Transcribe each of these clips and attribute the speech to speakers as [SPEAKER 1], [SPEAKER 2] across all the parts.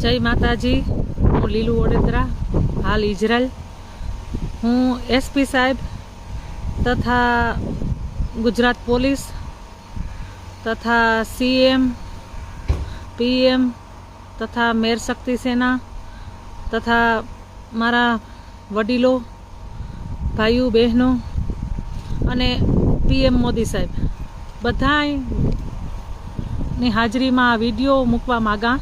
[SPEAKER 1] જય માતાજી, હું લીલુ વડોદરા, હાલ ઇઝરાયલ હું એસપી સાહેબ તથા ગુજરાત પોલીસ તથા સીએમ, પીએમ તથા મેર શક્તિ સેના તથા મારા વડીલો, ભાઈઓ, બહેનો અને પીએમ મોદી સાહેબ. બધાની હાજરીમાં આ વીડિયો મૂકવા માગા.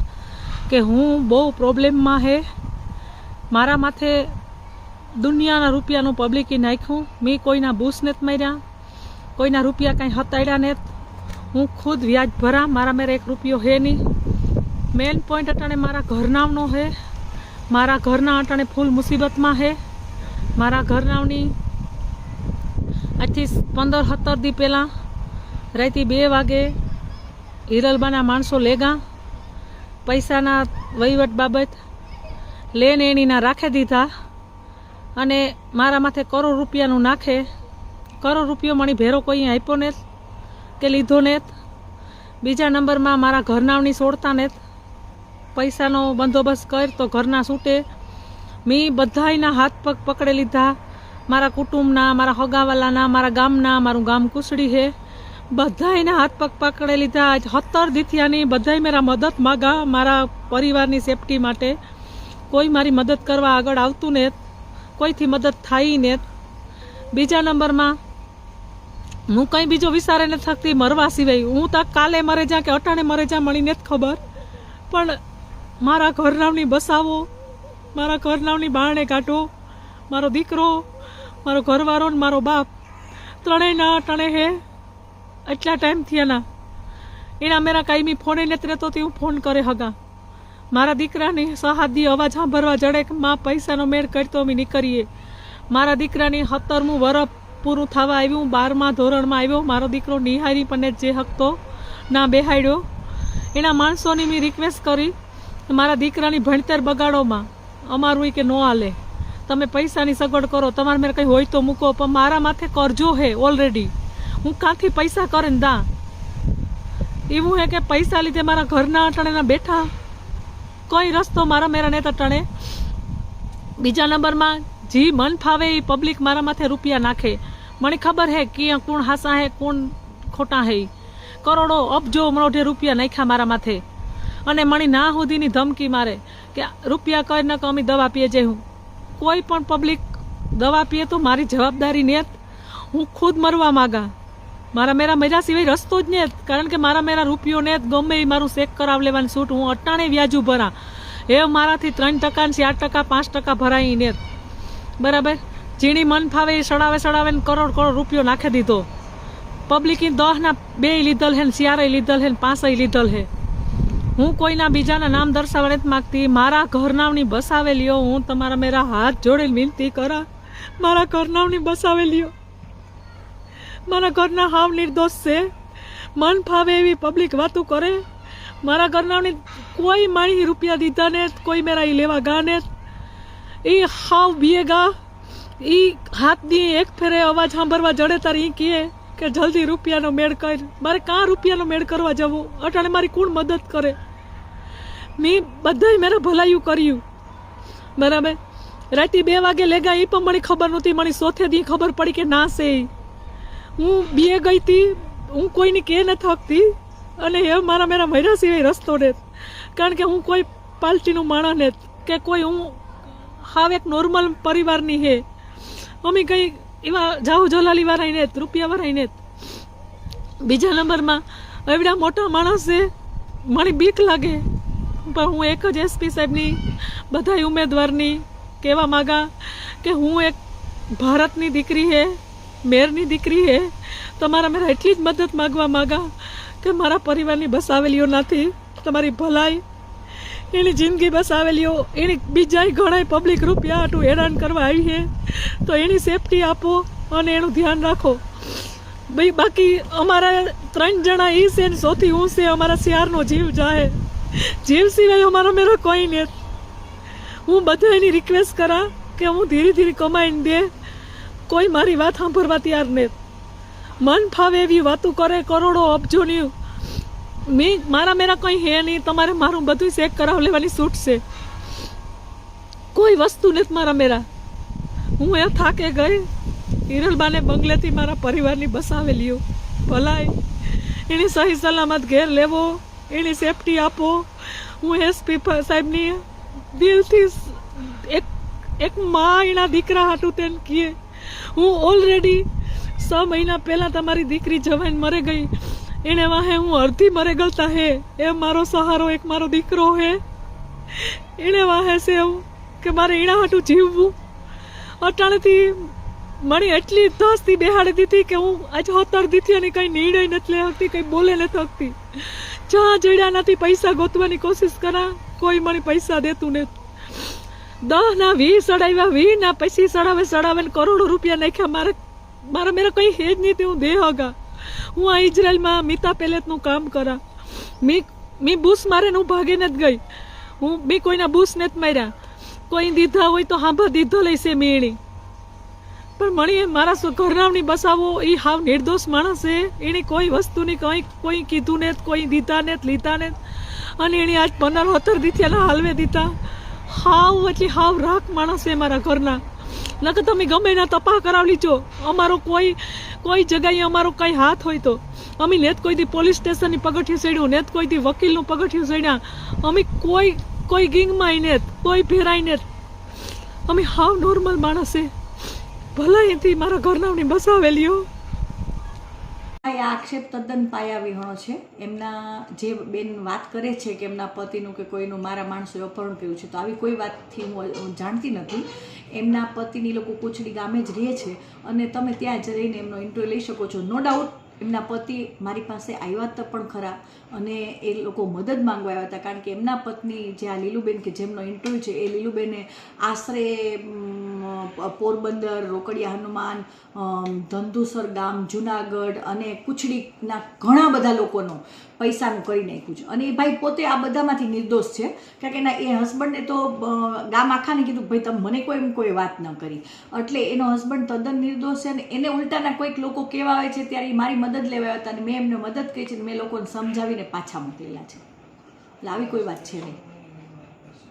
[SPEAKER 1] કે હું બહુ પ્રોબ્લેમમાં હે, મારા માથે દુનિયાના રૂપિયાનું પબ્લિકે નાખ્યું, મેં કોઈના બૂસ નથી માર્યા, કોઈના રૂપિયા કાંઈ હતાડ્યા નથી. હું ખુદ વ્યાજ ભરા મારા મેરે એક રૂપિયો હે નહીં. મેઇન પોઈન્ટ અટાણે મારા ઘરનાવનો હે, મારા ઘરના અટાણે ફૂલ મુસીબતમાં હે. મારા ઘરનાવની આજથી પંદર સત્તર દી પહેલાં રાતે બે વાગે હિરલબાના માણસો લેગા પૈસાના વહીવટ બાબત, લેન એણીના રાખી દીધા અને મારા માથે કરોડ રૂપિયાનું નાખે. કરોડ રૂપિયો મણી ભેરો કોઈ આપ્યો ને કે લીધો ને બીજા નંબરમાં મારા ઘરનાવની છોડતા ને પૈસાનો બંદોબસ્ત કર તો ઘરના છૂટે મેં બધાયના હાથ પગ પકડી લીધા. મારા કુટુંબના, મારા હગાવાલાના, મારા ગામના, મારું ગામ કુસડી છે બધાયના હાથ પગ પકડી લીધા. સત્તર દીથિયાની બધાય મેરા મદદ માગા. મારા પરિવારની સેફટી માટે. કોઈ મારી મદદ કરવા આગળ આવતું ને કોઈથી મદદ થાય ને. બીજા નંબરમાં, હું કંઈ બીજો વિચારે નથી થકતી, મરવા સિવાય. હું તો કાલે મરે જા કે અટાણે મરે જા મળી નથી ખબર. પણ મારા ઘરનાવની બસાવો, મારા ઘરનાવની બારણે કાઢો, મારો દીકરો, મારો ઘરવાળો ને મારો બાપ, ત્રણેયના અટાણે હે. એટલા ટાઈમ થયાના. એના મેરા કાયમી ફોને રહેતો તે હું ફોન કરે હગા. મારા દીકરાની સહાદી અવાજ સાંભળવા જડે માં પૈસાનો મેળ કરતો અમે નીકળીએ. મારા દીકરાની સત્તરમું વરફ પૂરું થવા આવ્યું બારમા ધોરણમાં આવ્યો. મારો દીકરો નિહારી પણ જે હકતો, ના બેહાડ્યો. એના માણસોની મેં રિક્વેસ્ટ કરી મારા દીકરાની ભણતર બગાડોમાં અમારું કે નો હાલે તમે પૈસાની સગવડ કરો. તમારે મેં કંઈ હોય તો મૂકો, પણ મારા માથે કરજો હે ઓલરેડી હું કાંથી પૈસા કરે ને દા? એવું હે કે પૈસા લીધે મારા ઘરના અટણે બેઠા? કોઈ રસ્તો મારા મેરા ને ટણે બીજા નંબરમાં, જી મન ફાવે એ પબ્લિક મારા માથે રૂપિયા નાખે. મને ખબર હે કે કોણ હાસા હે, કોણ ખોટા હે. કરોડો અબજો મરોઢે રૂપિયા નાખ્યા મારા માથે. અને મણી ના સુધીની ધમકી મારે કે રૂપિયા કરી ન અમે દવા પીએ જે હું. કોઈ પણ પબ્લિક દવા પીએ તો મારી જવાબદારી નેત. હું ખુદ મરવા માગા. મારા મેરા મર્યા સિવાય રસ્તો જ ને કારણ કે મારા મેરા રૂપિયો ને ગમે મારું ચેક કરાવ લેવાનું છૂટ. હું અટાણે વ્યાજુ ભરા. એ મારાથી ત્રણ ટકા ને ચાર ટકા, પાંચ ટકા ભરાય ને બરાબર? જીણી મન ફાવે એ સડાવે સડાવે ને કરોડ કરોડ રૂપિયો નાખી દીધો. પબ્લિકની દહના બે લીધલ હે ને લીધલ હે ને લીધલ હે. હું કોઈના બીજાના નામ દર્શાવવા નથી માગતી. મારા ઘરનાવની બસાવેલીઓ હું. તમારા મેરા હાથ જોડીને વિનંતી કરા. મારા ઘરનાવની બસાવેલીઓ મારા ઘરના હાવ નિર્દોષ છે. મન ફાવે એવી પબ્લિક વાતો કરે. મારા ઘરનાની કોઈ માણી રૂપિયા દીધા ને કોઈ મેરા એ લેવા ગા ને એ હાવ બીએગા એ હાથ દી, એક ફેરે અવાજ સાંભળવા જડે તારે એ કહે કે જલ્દી રૂપિયાનો મેળ કર. મારે કાં રૂપિયાનો મેળ કરવા જવું? અટાણે મારી કોણ મદદ કરે? મેં બધાય મેરા ભલાયું કર્યું. બરાબર? રાતે બે વાગે લેગા એ પણ મને ખબર નહોતી મને સોથે દી ખબર પડી કે ના છે. હું બીએ ગઈ હતી, હું કોઈની કે ન થકતી. અને એ મારા મેરા મર્યા સિવાય રસ્તો ને. કારણ કે હું કોઈ પાર્ટીનું માણસ ને કે કોઈ હું હાવ એક નોર્મલ પરિવારની હે. અમે કંઈ એવા જાહુ જલાલી વાળા ને, રૂપિયા વાળા ને. બીજા નંબરમાં એવડા મોટા માણસ છે મને બીક લાગે. પણ હું એક જ એસપી સાહેબની બધા ઉમેદવારની કહેવા માગા કે હું એક ભારતની દીકરી હે. મેરની દીકરી હે. તમારા મેરા એટલી જ મદદ માગવા માગા કે મારા પરિવારની બસાવેલીઓ નથી, તમારી ભલાઈ, એની જિંદગી બસાવેલીઓ એની બીજાય ઘણાય પબ્લિક રૂપિયા આટલું હેરાન કરવા આવી છે તો એની સેફટી આપો અને એનું ધ્યાન રાખો. ભાઈ બાકી અમારા ત્રણ જણા ઈ છે ને સૌથી હું છે, અમારા શિયારનો જીવ જાય. જીવ સિવાય અમારો મેરો કોઈ નહીં હું બધાની રિક્વેસ્ટ કરા કે હું ધીરે ધીરે કમાઈને દે. કોઈ મારી વાત સાંભળવા તૈયાર ને. મન ફાવે એવી વાતો કરે, કરોડો અબજોની મેં, મારા મેરા કંઈ હે નહીં, તમારે મારું બધું ચેક કરાવ લેવાની છૂટ છે. કોઈ વસ્તુ નથી મારા મેરા. હું એ થાકે ગઈ, હિરલબાને બંગલેથી મારા પરિવારની બસાવેલી ભલાઈ, એની સહી સલામત ઘેર લેવો, એની સેફટી આપો. હું એસપી સાહેબની દિલથી એક એક મા એના દીકરા હાટું તેને કહે હું ઓલરેડી છ મહિના પહેલાં તમારી દીકરી જવાઈને મરે ગઈ. એને વાહે હું અડધી મરે ગલતા હે. એ મારો સહારો એક મારો દીકરો હે. એને વાહે છે એવું કે મારે એના હાટું જીવવું. અટાણેથી મને એટલી ધસથી બેહાડી દીધી કે હું આજ હોતર દીધી અને કંઈ નિર્ણય નથી શકતી કંઈ બોલે નથી શકતી જ્યાં જડ્યા નથી પૈસા ગોતવાની કોશિશ કરા, કોઈ મને પૈસા દેતું નથી. દહ ના વી સડાવ્યા વી ના પછી સડાવે સડાવે ને કરોડો રૂપિયા નાખ્યા. મારે, મારા મેરા કંઈ હે જ નહીં તે હું દે હગા હું આ ઇઝરાયલમાં મિતા પેલેટનું કામ કરા. મી મી બુસ મારે હું ભાગીને જ ગઈ. હું બી કોઈના બૂસ નથી માર્યા. કોઈ દીધા હોય તો હાંભા દીધો લઈશે મેળી પણ મણી મારા ઘરનાવની બસાવો એ હાવ નિર્દોષ માણસ છે એણે કોઈ વસ્તુની કંઈ, કોઈ કીધું ને કોઈ દીધા ને લીધા ને અને એણે આજ પંદર સત્તર દીથિયાના હાલવે દીધા. હાવ એટલે હાવ રાખ માણસ છે મારા ઘરના. નકર તમે ગમે એના તપાહ કરાવી લીજો અમારો કોઈ કોઈ જગ્યાએ અમારો કંઈ હાથ હોય તો. અમે નેત કોઈ દી પોલીસ સ્ટેશનની પગથિયું ચડ્યું નેત કોઈ દી વકીલનું પગથિયું ચડ્યા. અમે કોઈ કોઈ ગીંગમાં નેત કોઈ ફેરાય નેત અમે હાવ નોર્મલ માણસ ભલે એથી મારા ઘરનાવની બસાવેલી હો.
[SPEAKER 2] આ આક્ષેપ તદ્દન પાયાવિહોણો છે. એમના જે બેન વાત કરે છે કે એમના પતિનું કે કોઈનું મારા માણસોએ અપહરણ કર્યું છે, તો આવી કોઈ વાતથી હું જાણતી નથી. એમના પતિની લોકો કુચડી ગામે જ રહે છે અને તમે ત્યાં જ રહીને એમનો ઇન્ટરવ્યૂ લઈ શકો છો. નો ડાઉટ એમના પતિ મારી પાસે આવ્યા હતા પણ ખરા અને એ લોકો મદદ માંગવા આવ્યા હતા. કારણ કે એમના પત્ની જે આ લીલુબેન કે જેમનો ઇન્ટરવ્યૂ છે, એ લીલુબેને આશરે પોરબંદર, રોકડિયા હનુમાન ધંધુસર ગામ, જુનાગઢ અને કુચડીના ઘણા બધા લોકોનો પૈસાનું કરી નાખ્યું છે. અને એ ભાઈ પોતે આ બધામાંથી નિર્દોષ છે, કારણ કે એના, એ હસબન્ડને તો ગામ આખાને કીધું, ભાઈ, તમે મને કોઈ એમ કોઈ વાત ન કરી. એટલે એનો હસબન્ડ તદ્દન નિર્દોષ છે અને એને ઉલટાના કોઈક લોકો કહેવા આવે છે, ત્યારે એ મારી મદદ લેવા હતા અને મેં એમને મદદ કરી છે અને મેં લોકોને સમજાવીને પાછા મોકલેલા છે. એટલે આવી કોઈ વાત છે નહીં.